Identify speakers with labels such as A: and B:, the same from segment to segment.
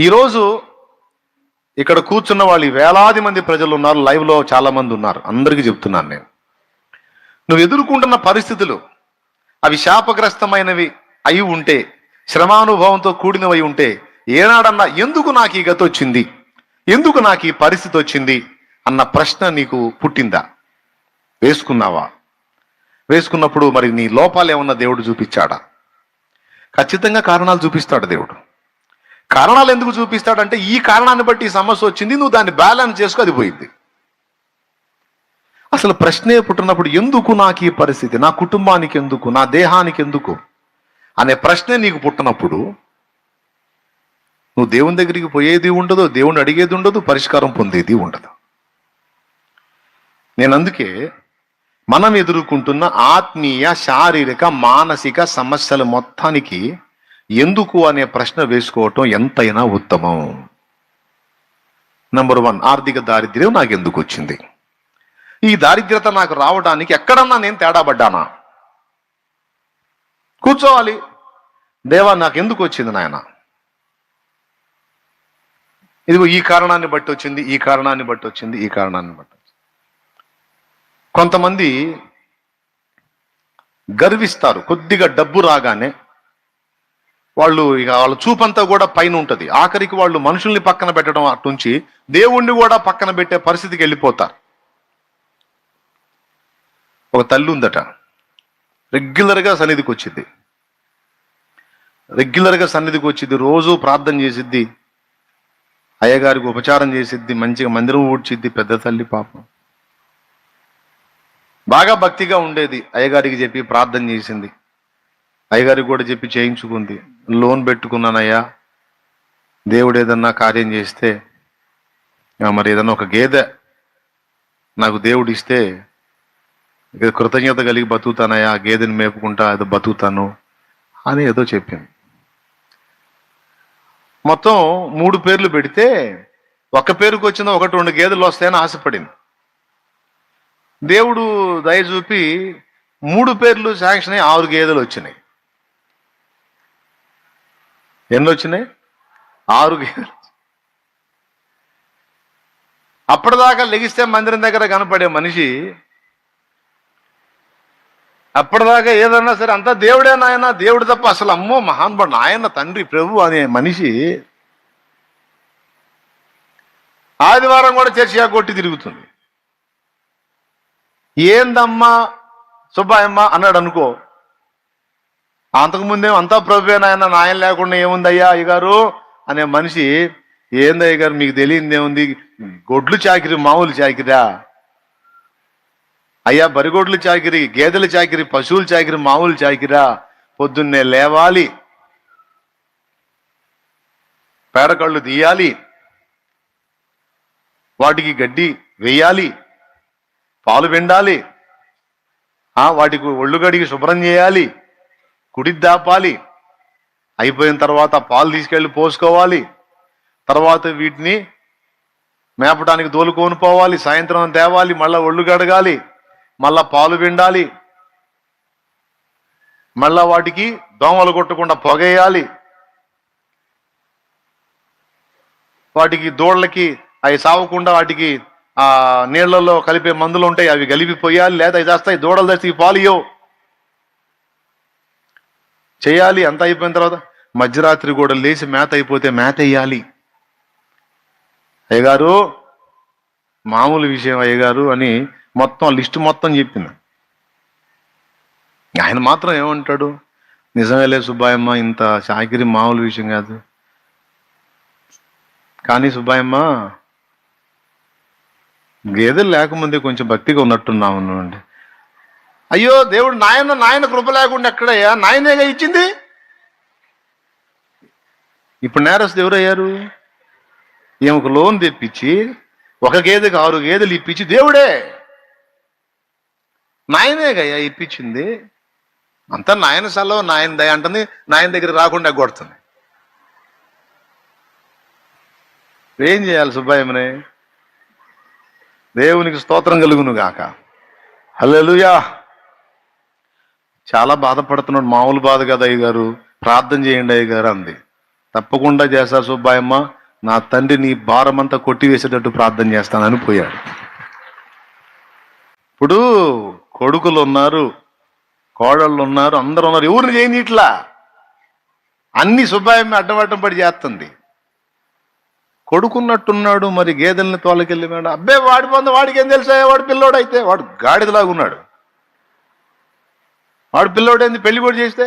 A: ఈరోజు ఇక్కడ కూర్చున్న వాళ్ళు వేలాది మంది ప్రజలు ఉన్నారు. లైవ్లో చాలామంది ఉన్నారు. అందరికీ చెప్తున్నాను నేను. నువ్వు ఎదుర్కొంటున్న పరిస్థితులు అవి శాపగ్రస్తమైనవి అయి ఉంటే శ్రమానుభవంతో కూడినవి ఉంటే ఏనాడన్నా ఎందుకు నాకు ఈ గతి వచ్చింది? ఎందుకు నాకు ఈ పరిస్థితి వచ్చింది? అన్న ప్రశ్న నీకు పుట్టిందా? వేసుకున్నావా? వేసుకున్నప్పుడు మరి నీ లోపాలు ఏమన్నా దేవుడు చూపించాడా? ఖచ్చితంగా కారణాలు చూపిస్తాడు దేవుడు. కారణాలు ఎందుకు చూపిస్తాడంటే ఈ కారణాన్ని బట్టి ఈ సమస్య వచ్చింది నువ్వు దాన్ని బ్యాలెన్స్ చేసుకో అది పోయింది. అసలు ప్రశ్నే పుట్టినప్పుడు ఎందుకు నాకు ఈ పరిస్థితి? నా కుటుంబానికి ఎందుకు? నా దేహానికి ఎందుకు? అనే ప్రశ్నే నీకు పుట్టినప్పుడు నువ్వు దేవుని దగ్గరికి పోయేది ఉండదు దేవుని అడిగేది ఉండదు పరిష్కారం పొందేది ఉండదు. నేను అందుకే మనం ఎదుర్కొంటున్న ఆత్మీయ శారీరక మానసిక సమస్యల మొత్తానికి ఎందుకు అనే ప్రశ్న వేసుకోవటం ఎంతైనా ఉత్తమం. నంబర్ వన్ ఆర్థిక దారిద్ర్యం నాకు ఎందుకు వచ్చింది? ఈ దారిద్రత నాకు రావడానికి ఎక్కడన్నా నేను తేడా పడ్డానా? కూర్చోవాలి. దేవా నాకు ఎందుకు వచ్చింది నాయన? ఇదిగో ఈ కారణాన్ని బట్టి వచ్చింది ఈ కారణాన్ని బట్టి వచ్చింది ఈ కారణాన్ని బట్టి వచ్చింది. కొంతమంది గర్విస్తారు కొద్దిగా డబ్బు రాగానే వాళ్ళు ఇక వాళ్ళ చూపంతా కూడా పైన ఉంటుంది. ఆఖరికి వాళ్ళు మనుషుల్ని పక్కన పెట్టడం అటుంచి దేవుణ్ణి కూడా పక్కన పెట్టే పరిస్థితికి వెళ్ళిపోతారు. ఒక తల్లి ఉందట. రెగ్యులర్గా సన్నిధికి వచ్చింది రెగ్యులర్గా సన్నిధికి వచ్చింది రోజు ప్రార్థన చేసిద్ది అయ్యగారికి ఉపచారం చేసిద్ది మంచిగా మందిరం ఊడ్చిద్ది పెద్ద తల్లి పాపం. బాగా భక్తిగా ఉండేది. అయ్యగారికి చెప్పి ప్రార్థన చేసింది. అయ్యగారికి కూడా చెప్పి చేయించుకుంది. లోన్ పెట్టుకున్నానయ్యా. దేవుడు ఏదన్నా కార్యం చేస్తే మరి ఏదన్నా ఒక గేదె నాకు దేవుడు ఇస్తే కృతజ్ఞత కలిగి బతుకుతానయ్యా ఆ గేదెని మేపుకుంటా ఏదో బతుకుతాను అని ఏదో చెప్పింది మొత్తం మూడు పేర్లు పెడితే ఒక పేరుకు వచ్చిన ఒకటి రెండు గేదెలు వస్తాయని ఆశపడింది. దేవుడు దయ చూపి మూడు పేర్లు శాంక్షన్ అయ్యి ఆరు గేదెలు వచ్చినాయి. ఎన్ని వచ్చినాయి ఆరు గేదెలు అప్పటిదాకా లెగిస్తే మందిరం దగ్గర కనపడే మనిషి అప్పటిదాకా ఏదన్నా సరే అంతా దేవుడే నాయన దేవుడు తప్ప అసలు అమ్మో మహానుభావుడు నాయన తండ్రి ప్రభు అనే మనిషి ఆదివారం కూడా చర్చి కొట్టి తిరుగుతుంది. ఏందమ్మా సుబ్బాయమ్మ అన్నాడు అనుకో అంతకుముందే అంతా ప్రభువే నాయన నాయన లేకుండా ఏముందయ్యా అయ్యగారు? అనే మనిషి ఏంది అయ్యగారు మీకు తెలియంది ఏముంది? గొడ్లు చాకిరి మామూలు చాకిరా? అయ్యా బరిగొడ్లు చాకిరి గేదెల చాకిరి పశువుల చాకిరి మామూలు చాకిరా? పొద్దున్నే లేవాలి. పేడకళ్ళు తీయాలి. వాటికి గడ్డి వేయాలి. పాలు పిండాలి. వాటికి ఒళ్ళు కడిగి శుభ్రం చేయాలి. కుడి దాపాలి అయిపోయిన తర్వాత పాలు తీసుకెళ్ళి పోసుకోవాలి. తర్వాత వీటిని మేపడానికి దోలుకొని పోవాలి సాయంత్రం తేవాలి మళ్ళీ ఒళ్ళు గడగాలి మళ్ళా పాలు పిండాలి. మళ్ళా వాటికి దోమలు కొట్టకుండా పొగేయాలి. వాటికి దూడలకి అవి సావకుండా వాటికి ఆ నీళ్ళలో కలిపే మందులు ఉంటాయి అవి కలిపి పోయాలి. లేదా ఇది వస్తాయి దూడలు తెచ్చి పాలు ఇవ్వవు చేయాలి అంత అయిపోయిన తర్వాత మధ్యరాత్రి కూడా లేచి మేత అయిపోతే మేత వేయాలి. అయ్యగారు మామూలు విషయం అయ్యగారు అని మొత్తం లిస్టు మొత్తం చెప్పింది ఆయన మాత్రం ఏమంటాడు? నిజమేలే సుబ్బాయమ్మ ఇంత చాకిరి మామూలు విషయం కాదు. కానీ సుబ్బాయమ్మ గేదెలు లేకముందే కొంచెం భక్తిగా ఉన్నట్టున్నాము అండి. అయ్యో దేవుడు నాయన నాయన కృప లేకుండా ఎక్కడయ్యా? నాయనేగా ఇచ్చింది? ఇప్పుడు నేరస్తులు ఎవరయ్యారు? ఈమెకు లోన్ తెప్పించి ఒక గేదెకి ఆరు గేదెలు ఇప్పించి దేవుడే. నాయనేగయ్యా ఇప్పించింది. అంతా నాయన సెలవు నాయన దయ అంటుంది నాయన దగ్గర రాకుండా కొడుతుంది. ఏం చేయాలి సుబ్బాయమ్మని దేవునికి స్తోత్రం కలుగును గాక హలో చాలా బాధపడుతున్నాడు మామూలు బాధ కదా అయ్య గారు ప్రార్థన చేయండి అయ్య గారు అంది. తప్పకుండా చేస్తా సుబ్బాయమ్మ నా తండ్రి నీ భారమంతా కొట్టివేసేటట్టు ప్రార్థన చేస్తానని పోయాడు. ఇప్పుడు కొడుకులు ఉన్నారు కోడళ్ళు ఉన్నారు అందరు ఉన్నారు ఎవరిని చేయని ఇట్లా అన్ని సుబ్బాయమ్మ అడ్డమడ్డం పడి చేస్తుంది. కొడుకున్నట్టున్నాడు మరి గేదెల్ని తోలకెళ్ళి మేడం అబ్బే వాడి పొంద వాడికి ఏం తెలుసా వాడు పిల్లోడు అయితే వాడు గాడిదలాగా ఉన్నాడు వాడు పిల్లోడేంది పెళ్ళి కూడా చేస్తే?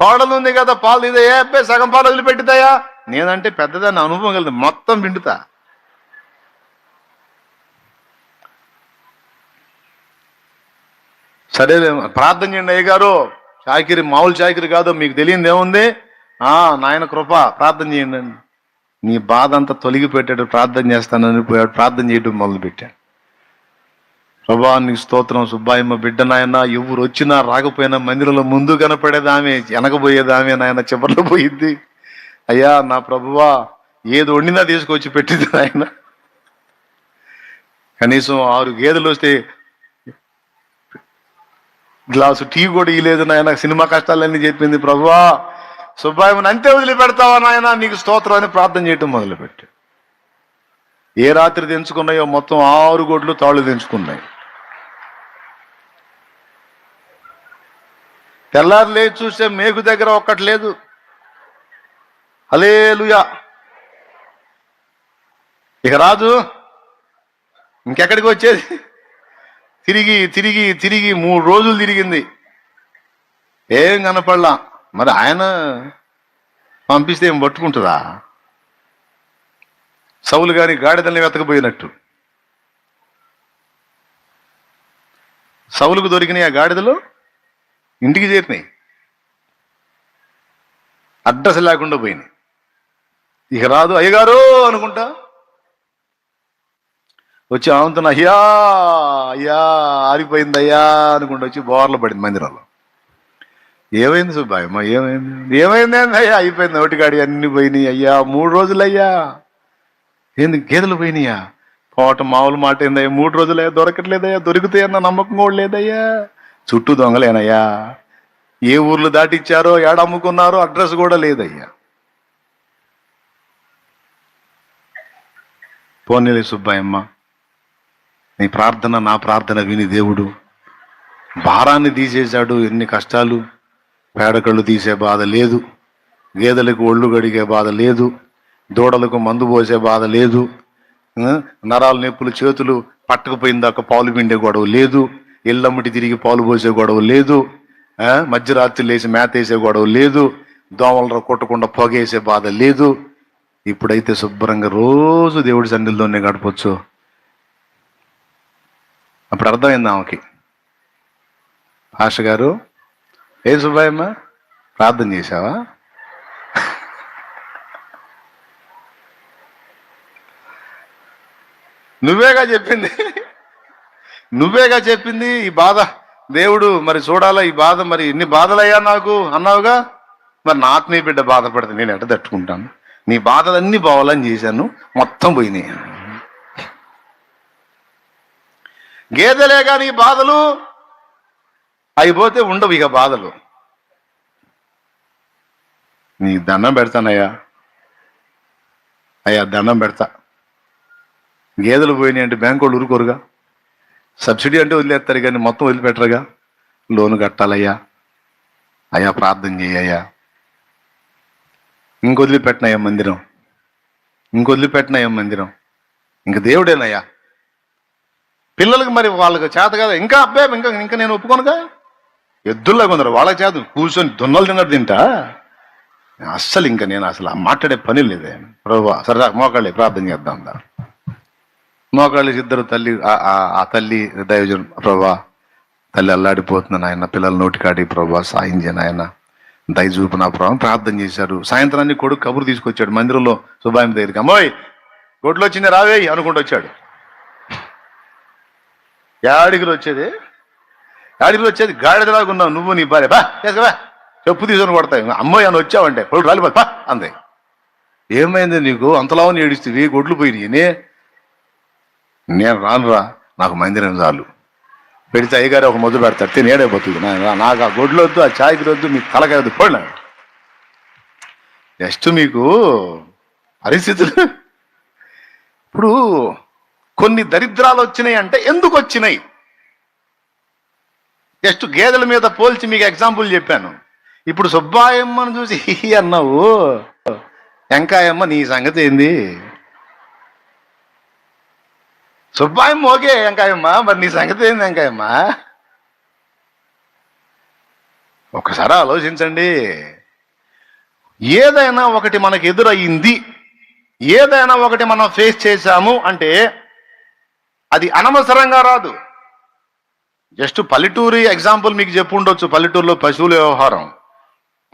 A: కోడలు ఉంది కదా పాలు ఇదే అబ్బాయి సగం పాలు వదిలిపెట్టుతాయా? నేనంటే పెద్దదాన్ని అనుభవం కలిగింది మొత్తం పిండుతా. సరే ప్రార్థన చేయండి అయ్య గారు చాకిరి మామూలు చాకిరి కాదు మీకు తెలియంది ఏముంది? ఆ నాయన కృప ప్రార్థన చేయండి. నీ బాధ అంతా తొలగిపెట్టాడు ప్రార్థన చేస్తానని పోయాడు ప్రార్థన చేయడం మొదలుపెట్టాడు. ప్రభా నీకు స్తోత్రం. సుబ్బాయమ్మ బిడ్డ నాయన ఎవరు వచ్చినా రాకపోయినా మందిరంలో ముందు కనపడేది ఆమె వెనకపోయేది ఆమె నాయన చివరిలో పోయింది అయ్యా నా ప్రభువా ఏది వండినా తీసుకొచ్చి పెట్టింది నాయన. కనీసం ఆరు గేదెలు వస్తే గ్లాసు టీ కూడా ఇయ్యలేదు నాయన సినిమా కష్టాలన్నీ చెప్పింది. ప్రభువా సుబ్బాయమ్మని అంతే వదిలిపెడతావా నాయన? నీకు స్తోత్రం అని ప్రార్థన చేయటం మొదలుపెట్టి ఏ రాత్రి తెంచుకున్నాయో మొత్తం ఆరు గోట్లు తాళ్ళు తెంచుకున్నాయి. తెల్లారు లేచి చూస్తే మేకు దగ్గర ఒక్కటి లేదు. హలేలుయా ఇక రాజు ఇంకెక్కడికి వచ్చేది? తిరిగి తిరిగి తిరిగి మూడు రోజులు తిరిగింది. ఏం కనపడలా. మరి ఆయన పంపిస్తే ఏం పట్టుకుంటుందా? సౌలు గాని గాడిదల్ని వెతకపోయినట్టు సౌలుకు దొరికినాయి ఆ గాడిదలు? ఇంటికి చేరినాయి. అడ్రస్ లేకుండా పోయినాయి. ఇక రాదు అయ్యగారు అనుకుంటా. వచ్చి ఆమెతో అయ్యా అయ్యా ఆరిపోయింది అయ్యా అనుకుంటూ వచ్చి బోర్లు పడింది మందిరంలో. ఏమైంది సుబ్బాయమ్మ ఏమైంది? ఏమైంది అయ్యా అయిపోయింది ఒకటికాడి అన్ని పోయినాయి అయ్యా మూడు రోజులు అయ్యా ఏంది గేదెలు పోయినాయా? పోవటం మామూలు మాట ఏందయ్యా మూడు రోజులయ్యా దొరకట్లేదయ్యా దొరుకుతాయన్న నమ్మకం కూడా లేదయ్యా. చుట్టూ దొంగలేనయ్యా. ఏ ఊర్లు దాటిచ్చారో ఏడమ్ముకున్నారో అడ్రస్ కూడా లేదయ్యా. పోనీలే సుబ్బాయమ్మ. నీ ప్రార్థన నా ప్రార్థన విని దేవుడు భారాన్ని తీసేశాడు ఎన్ని కష్టాలు పేడకళ్ళు తీసే బాధ లేదు గేదెలకు ఒళ్ళు గడిగే బాధ లేదు దూడలకు మందు పోసే బాధ లేదు నరాలు నొప్పులు చేతులు పట్టకపోయిన దాకా పాలు పిండే గొడవ లేదు ఇళ్ళమ్మటి తిరిగి పాలు పోసే గొడవ లేదు. మధ్యరాత్రి లేచి మేత వేసే గొడవ లేదు. దోమలు కొట్టకుండా పొగేసే బాధ లేదు. ఇప్పుడైతే శుభ్రంగా రోజు దేవుడి సన్నిధిలోనే గడపచ్చు. అప్పుడు అర్థమైంది ఆమెకి. ఆశ గారు ఏ సుబ్బాయమ్మ ప్రార్థన చేశావా? నువ్వేగా చెప్పింది? నువ్వేగా చెప్పింది ఈ బాధ? దేవుడు మరి చూడాలా ఈ బాధ? మరి ఎన్ని బాధలయ్యా నాకు అన్నావుగా? మరి నా ఆత్మీయ బిడ్డ బాధపడితే నేను ఎట తట్టుకుంటాను? నీ బాధలన్నీ పోవాలని చేశాను మొత్తం పోయినాయి. గేదెలే కానీ ఈ బాధలు? అయిపోతే ఉండవు ఇక బాధలు. నీ దండం పెడతానయ్యా. అయ్యా దండం పెడతా. గేదెలు పోయినాయి అంటే బ్యాంకు వాళ్ళు ఊరుకోరుగా? సబ్సిడీ అంటే వదిలేస్తారు కానీ మొత్తం వదిలిపెట్టరుగా? లోన్ కట్టాలయ్యా. అయ్యా ప్రార్థన చేయయ్యా ఇంక వదిలిపెట్టినయ్యా మందిరం. ఇంక వదిలిపెట్టినయ్యా మందిరం. ఇంక దేవుడేనయ్యా. పిల్లలకి మరి వాళ్ళకి చేత కదా. ఇంకా అబ్బాయి ఇంకా ఇంకా నేను ఒప్పుకోనుగా? ఎద్దుల్లా కొందరు వాళ్ళకి చేత కూర్చొని దున్నలు తిన్నట్టు తింటా? అస్సలు ఇంకా నేను అసలు మాట్లాడే పని లేదే. ప్రభు సరదా మోకాళ్ళే ప్రార్థన చేద్దాం మోకాళ్ళు ఇద్దరు తల్లి ఆ- ఆ- తల్లి దైవజన్ ప్రభా తల్లి అల్లాడిపోతుంది నాయన పిల్లల నోటికాడి ప్రభా సాయం చేయను ఆయన దయచూపు నా ప్రభావం ప్రార్థన చేశారు. సాయంత్రాన్ని కొడుకు కబురు తీసుకొచ్చాడు మందిరంలో సుబాయం దగ్గరికి. అమ్మోయ్ గొడ్లు వచ్చింది రావే అనుకుంటూ వచ్చాడు. యాడిగిలు వచ్చేది? యాడిగిలు వచ్చేది గాడిదలాగా ఉన్నావు నువ్వు నీ భార్య. బా చేసుకురా చెప్పు తీసుకొని కొడతాయి. అమ్మాయి అని వచ్చావంటే. కొడుకు రాలిపో బా అందే. ఏమైంది నీకు? అంతలావని ఏడిస్తుంది గొడ్లు పోయినాయి. నేను రానురా నాకు మందిరం చాలు. పెడితే అయ్యగారు ఒక మొదలు పెడతాడు తిని నా- నాకు ఆ గొడ్లు వద్దు ఆ ఛాయ్కి వద్దు మీకు కలగదు వద్దు పోయినా జస్ట్ మీకు పరిస్థితులు. ఇప్పుడు కొన్ని దరిద్రాలు వచ్చినాయి అంటే ఎందుకు వచ్చినాయి? జస్ట్ గేదెల మీద పోల్చి మీకు ఎగ్జాంపుల్ చెప్పాను. ఇప్పుడు సుబ్బాయమ్మను చూసి అన్నావు. వెంకాయమ్మ నీ సంగతి ఏంది? సుబ్బాయమ్మ ఓకే వెంకాయమ్మ మరి నీ సంగతి ఏంది వెంకాయమ్మ ఒకసారి ఆలోచించండి. ఏదైనా ఒకటి మనకు ఎదురయ్యింది ఏదైనా ఒకటి మనం ఫేస్ చేశాము అంటే అది అనవసరంగా రాదు. జస్ట్ పల్లెటూరి ఎగ్జాంపుల్ మీకు చెప్పు ఉండొచ్చు. పల్లెటూరులో పశువుల వ్యవహారం.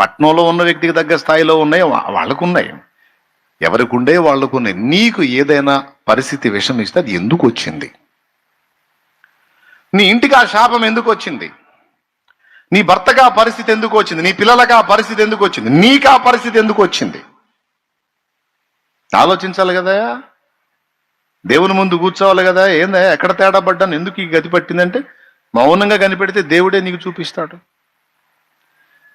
A: పట్నంలో ఉన్న వ్యక్తికి తగ్గ స్థాయిలో ఉన్నాయి వాళ్ళకు ఉన్నాయి. ఎవరికి ఉండే వాళ్ళకు ఉన్నాయి. నీకు ఏదైనా పరిస్థితి విషమిస్తే అది ఎందుకు వచ్చింది నీ ఇంటికి ఆ శాపం ఎందుకు వచ్చింది నీ భర్తకు ఆ పరిస్థితి ఎందుకు వచ్చింది నీ పిల్లలకు ఆ పరిస్థితి ఎందుకు వచ్చింది నీకు ఆ పరిస్థితి ఎందుకు వచ్చింది ఆలోచించాలి కదా. దేవుని ముందు కూర్చోవాలి కదా. ఏందా? ఎక్కడ తేడా పడ్డాను? ఎందుకు ఈ గతి పట్టిందంటే మౌనంగా కనిపెడితే దేవుడే నీకు చూపిస్తాడు.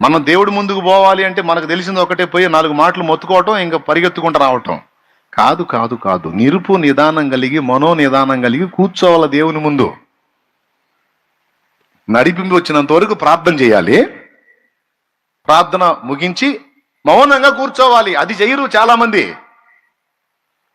A: మనం దేవుడి ముందుకు పోవాలి అంటే మనకు తెలిసింది ఒకటే పోయి నాలుగు మాటలు మొత్తుకోవటం ఇంకా పరిగెత్తుకుంటూ రావటం. కాదు కాదు కాదు. నిరుపు నిదానం కలిగి మనో నిదానం కలిగి కూర్చోవాలి దేవుని ముందు. నడిపింపు వచ్చినంత వరకు ప్రార్థన చేయాలి. ప్రార్థన ముగించి మౌనంగా కూర్చోవాలి. అది చేయరు చాలా మంది